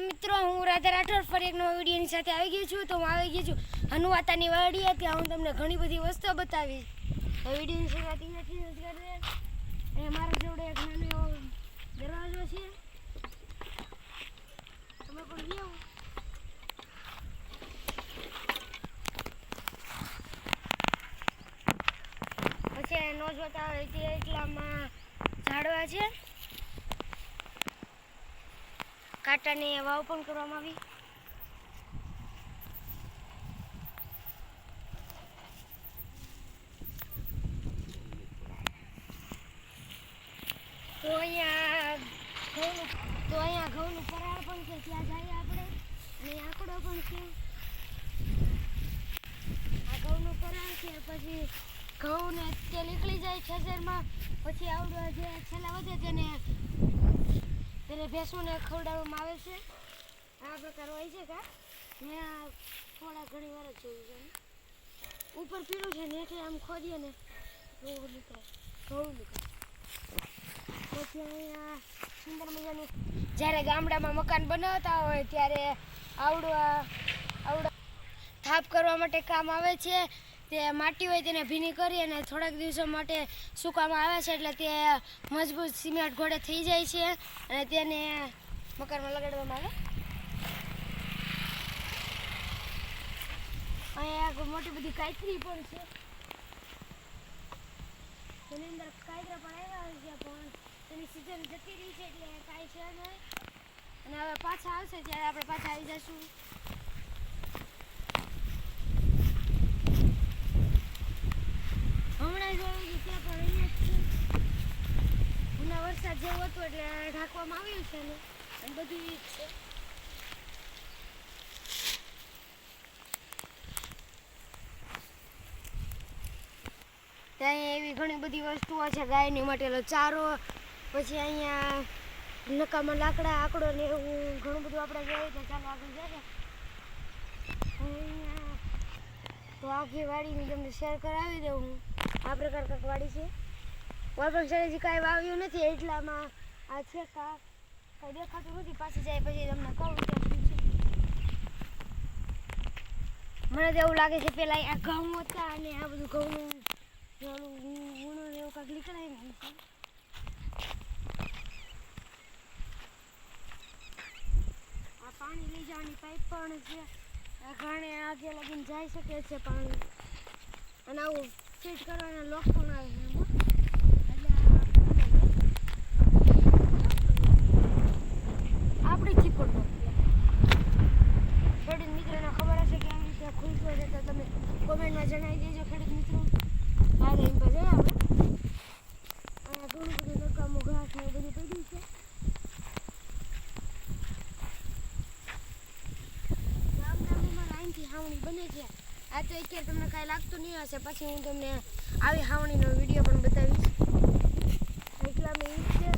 મિત્રો, હું રાધા રાઠોડ ફરી એક નવા વિડીયોની સાથે આવી ગઈ છું. તો હું આવી ગઈ છું હનુમાતાની વાડી ત્યાં હું તમને ઘણી બધી વસ્તુઓ બતાવીશ. વિડીયોની શરૂઆત એ મારા જોડે એક નાનો એવો દરવાજો છે. તમે પણ આવો. પછી નો જોતા હોય તે એટલામાં ઝાડવા છે. કાંટાની વાવ પણ કરવામાં આવી. તો અહીંયા ઘઉંનું, તો અહીંયા ઘઉંનું પરાળ પણ છે, ત્યાં જઈએ આપણે. અને આંકડો પણ છે. આ ઘઉંનું પરાળ છે, પછી ઘઉં ને તે નીકળી જાય ખેતરમાં પછી આવડો જે છેલ્લા વધે તેને તેને ભેંસોને ખવડાવવામાં આવે છે. આ પ્રકાર હોય છે કા? મેં થોડા ઘણી વાર જ જોયું છે. ઉપર પીળું છે ને આમ ખોદીએ ને ઘઉં નીકળે ઘઉં નીકળે. પછી અહીંયા સુંદર મજાનું જ્યારે ગામડામાં મકાન બનાવતા હોય ત્યારે આવડવા આવડા થાપ કરવા માટે કામ આવે છે. તે માટી હોય તેને ભીની કરી અને થોડાક દિવસો માટે સૂકવામાં આવે છે એટલે તે મજબૂત સિમેન્ટ ઘોડે થઈ જાય છે અને તેને મકાનમાં લગાડવામાં આવે. અહીંયા મોટી બધી કાયતરી પણ છે. તેની અંદર કાયતરા પણ આવ્યા છે, પણ તેની સિઝન જતી રહી છે એટલે કાંઈ છે નહીં. અને હવે પાછા આવશે ત્યારે આપણે પાછા આવી જઈશું. હમણાં જોયું કે ત્યાં પણ અહીંયા છે. હમણાં વરસાદ જેવો હતો એટલે ઢાંકવામાં આવ્યું છે ને. બધું એ છે. ત્યાં એવી ઘણી બધી વસ્તુઓ છે ગાયની માટેનો ચારો, પછી અહીંયા નકામાં લાકડા, આકડો ને એવું ઘણું બધું આપણે જોઈએ તો ચાલો આગળ જઈએ અહીંયા તો આખી વાડીની તમને શેર કરાવી દઉં હું. આ પ્રકાર કાંક વાડી છે. વાપણ શરીરથી કાંઈ વાવ્યું નથી, એટલામાં આ છે કા કાંઈ દેખાતું નથી, પાછી જાય પછી તમને કહું મને તો એવું લાગે છે પેલા આ ઘઉં હતા અને આ બધું ઘઉંનું ઓલું ગુણો એવું કાંઈક નીકળાય ને આ પાણી લઈ જવાની પાઇપ પણ છે. ઘાણે આગે લગીને જઈ શકે છે પાણી અને આવું ફિટ કરવાના લોક પણ આવે છે એમાં. એટલે આ આપણી ચીપડ ખેડૂત મિત્રોને ખબર હશે કે આવી રીતે ખુલતો છે તો તમે કોમેન્ટમાં જણાવી દેજો ખેડૂત મિત્રો આ ગઈ પછી આપણે અહીંયા ઘણું બધું નકામું ઘાસ ને એવું બધું પડ્યું છે ગામડામાં લાઈનથી હાવણી બને છે. આ તો અત્યારે તમને કાંઈ લાગતું નહીં હશે. પછી હું તમને આવી હાવણીનો વીડિયો પણ બતાવીશ. એટલા મેં છે.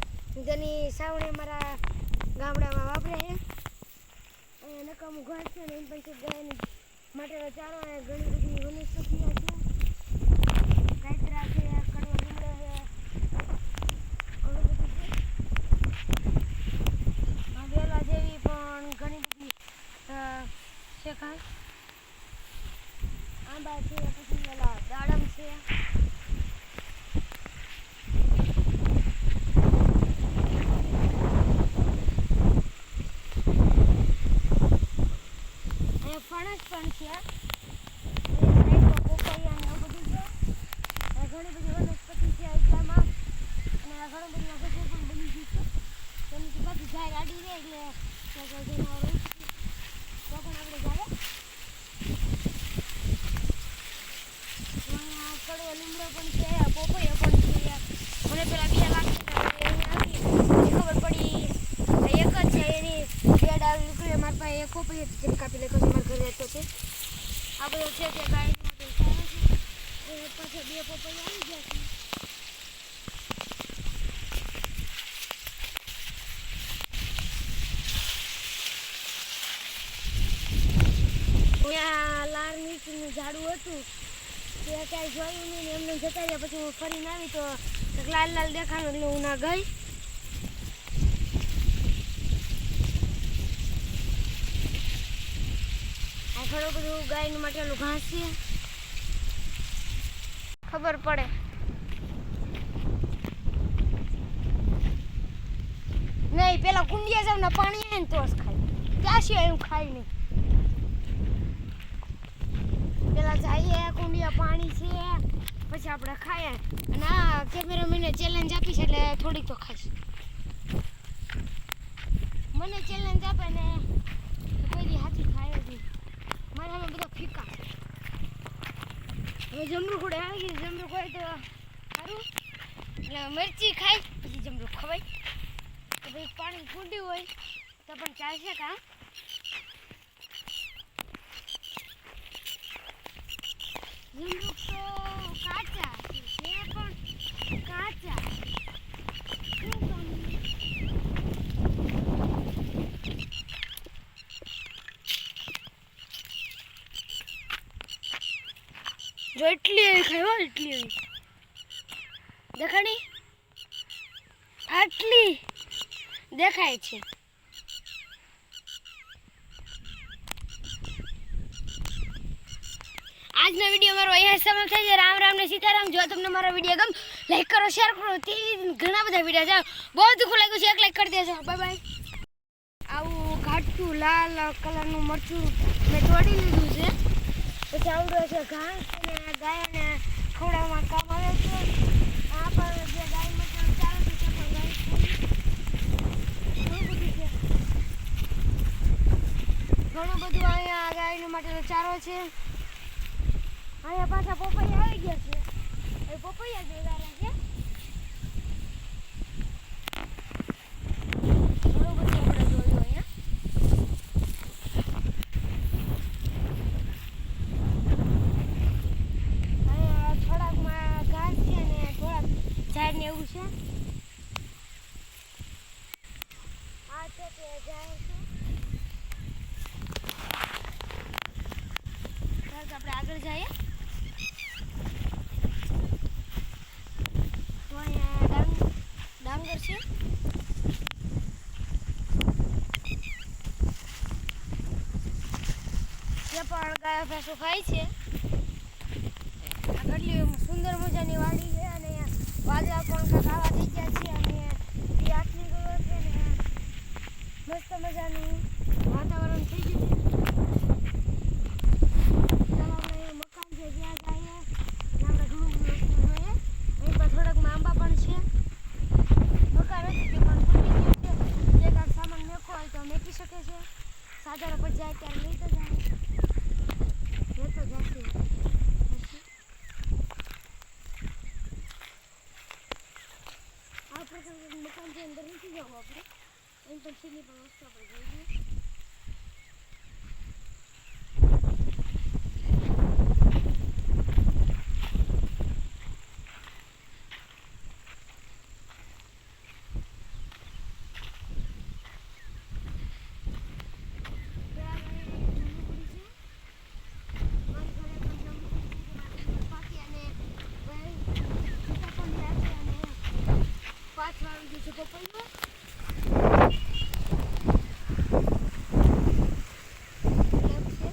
જેની સાવણી અમારા ગામડામાં વાપરે છે. અહીંયા નકામું ઘાસ છે ને એમ પછી ગાયની માટેનો ચારો અને ઘણી બધી વનસ્પતિઓ છે. કાંતરા છે, કડવા લીમડો છે વેલા જેવી પણ ઘણી બધી છે આંબા છે પછી પેલા દાડમ છે ફણસ પણ છે અહીંયા સાઈડમાં પોપૈયા ને એવું બધું છે અહીંયા ઘણી બધી વનસ્પતિ છે એટલામાં અને આ ઘણું બધું વગર પણ બની ગયું છે તેની પાછી ઝાડ આડી રહે એટલે ત્યાં કોઈ જનાવર રહી શકે તો પણ આપણે જાય અહીંયા કડવો લીમડો પણ છે આ પોપૈયો પણ છે મને પેલા બીજા લાગતા હતા એટલે અહીંયા આવી પછી ખબર પડી આ એક જ છે એની બે ડાળ નીકળી હતી તેને કાપી લેખો મારા ઘરે રહેતો છે. આ બધો છે તે ગાય માટે છે. એ પાછળ બે પપૈયા આવી ગયા છે. ત્યાં લાલ મિર્ચનું ઝાડું હતું. તે ક્યાંય જોયું નહીં એમને જતા રહ્યા. પછી હું ફરીને આવી તો લાલ લાલ દેખાણું એટલે હું ના ગઈ. ઘણું બધું ગાયનું માટે ઘાસ છે ખબર પડે. નહીં, પેલા કુંડિયા જાવ ને પાણી આવે ને તો જ ખાય. ત્યાં સિવાય હું ખાય નહીં? પેલા જઈએ કુંડિયા પાણી છે. પછી આપણે ખાઈએ. અને આ કેમેરામેને ચેલેન્જ આપી છે એટલે થોડીક તો ખાઈશ. મને ચેલેન્જ આપે ને કોઈ દી હાથી ખાય જ નહીં મારા બધા ફીકા હવે જમરૂ ખોડે આવી ગઈ જમરૂખ હોય તો સારું એટલે મરચી ખાય પછી જમરૂખ ખવાય. તો ભાઈ પાણી ફૂંડ્યું હોય, તો પણ ચાલશે કા? જમરૂખ તો કાચા છે તે પણ કાચા શું કામ? જો હો એટલી દેખાડી? આટલી દેખાય છે. આજનો વીડિયો મારો અહીંયા સમાપ્ત થાય છે. રામ રામ ને સીતારામ. જો તમને મારો વીડિયો ગમ લાઈક કરો શેર કરો. તે ઘણા બધા વીડિયો છે. બહુ દુઃખ લાગ્યું છે. એક લાઈક કરી દેજો. બાય બાય આવું ઘાટું લાલ કલરનું મરચું મેં તોડી લીધું છે. પછી આવડો છે ઘાસ અને ગાયોને ખવડાવવામાં કામ આવે છે. આ પણ ગાય મટણ ચાલે છે પણ ગાય ઘણું બધું છે. ઘણું બધું અહીંયા ગાયનું માટેનો ચારો છે. અહીંયા પાછા પોપૈયા આવી ગયા છે. એ પોપૈયા જ વધારે છે ઘણું બધું આપણે જોયું અહીંયા અહીંયા થોડાકમાં ઘાસ છે અને થોડાક ઝાડ ને એવું છે આ છે તે ઝાડ છે ચાલો તો આપણે આગળ જઈએ તો અહીંયા ડાંગ ડાંગર છે જે પણ ગાયો ભેંસો ખાય છે. આ કેટલી સુંદર મજાની વાડી છે અને અહીંયા વાદળા પણ કાંઈક આવા થઈ ગયા છે અને એ આટલી ગયો છે ને મસ્ત મજાનું વાતાવરણ થઈ ગયું છે ચાલો આપણે અહીંયા મકાન છે ત્યાં જઈએ અને આપણે ઘણું બધું વસ્તુ જોઈએ અહીં પર થોડાક આંબા પણ છે મકાન હતું તે પણ તૂટી ગયું છે જે કાંઈક સામાન મેકો હોય તો મેકી શકે છે સાધનો પર જાય ત્યારે લઈ તો જાય લેતો જશે પછી આ પ્રકારનું મકાન છે અંદર નથી જવું આપણે એમ પણ વસ્તુ આપણે જોઈએ ત્યાં આગળ જમરૂખડી છે મારી ઘરે પણ જમરૂખડી છે મારા ઘરે પાકી અને ભાઈ સીતાફળ લ્યા છે અને પાછું આવી ગયું છે પપૈયું કેમ છે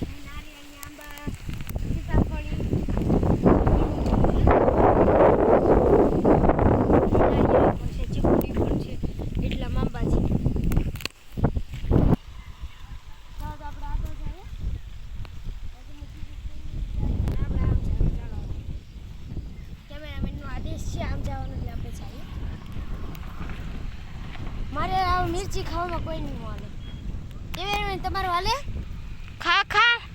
અહીં નારિયેળની આંબા સીતાફળી નારિયેળ પણ છે ચીકુડી પણ છે એટલા આંબા છે ચાલો તો આપણે આગળ જઈએ આપણે આમ જઈએ ચાલો કેમેરામેનનો આદેશ છે આમ જવાનું એટલે આપણે જઈએ મારે આ મિરચી ખાવામાં કોઈ નહીં કેમેરામેન તમારું હાલે? ખા ખા.